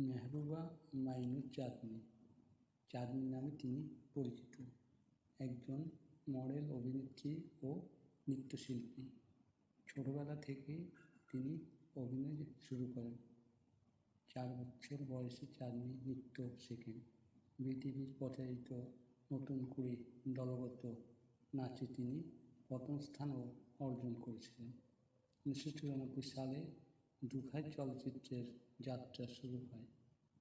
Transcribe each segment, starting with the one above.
মেহবুবা মাইনুর চাঁদনী। চাঁদনী নামে তিনি পরিচিত। একজন মডেল, অভিনেত্রী ও নৃত্যশিল্পী। ছোটবেলা থেকেই তিনি অভিনয় শুরু করেন। চার বছর বয়সে চাঁদনী নৃত্য শেখেন। বিটিভির প্রচারিত নতুন কুড়ি দলগত নাচে তিনি প্রথম স্থানও অর্জন করেছিলেন। উনিশশো চুরানব্বই সালে দুঘাই চলচ্চিত্রের যাত্রা শুরু হয়।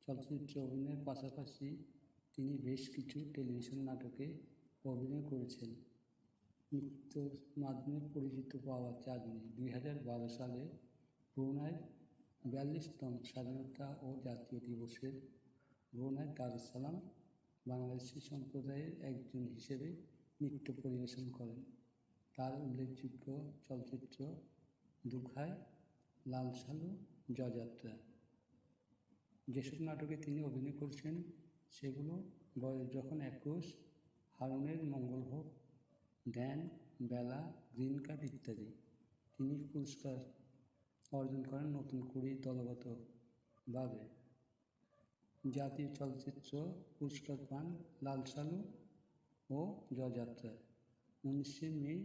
চলচ্চিত্রে অভিনয়ের পাশাপাশি তিনি বেশ কিছু টেলিভিশন নাটকে অভিনয় করেছেন। নৃত্যর মাধ্যমে পরিচিত পাওয়া চাঁদনী দুই হাজার বারো সালে ব্রুনাইয়ের বিয়াল্লিশতম স্বাধীনতা ও জাতীয় দিবসের ব্রুনাই দারুস সালাম বাংলাদেশি সম্প্রদায়ের একজন হিসেবে নৃত্য পরিবেশন করেন। তার উল্লেখযোগ্য চলচ্চিত্র দুঘাই লাল সালু জযাত্রা যেসব নাটকে তিনি অভিনয় করেছেন, সেগুলো বয়স যখন একুশ, হারুনের মঙ্গল হোক ধ্যান বেলা, গ্রিন কার্ড ইত্যাদি। তিনি পুরস্কার অর্জন করেন নতুন কুড়ি দলগতভাবে। জাতীয় চলচ্চিত্র পুরস্কার পান লাল সালু ও জযাত্রায় উনিশে মে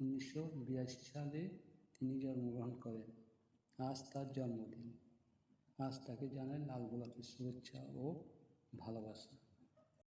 উনিশশো বিরাশি সালে তিনি জন্মগ্রহণ করেন আজ তার জন্মদিন। আজ তাকে জানায় লাল গোলাপের শুভেচ্ছা ও ভালোবাসা।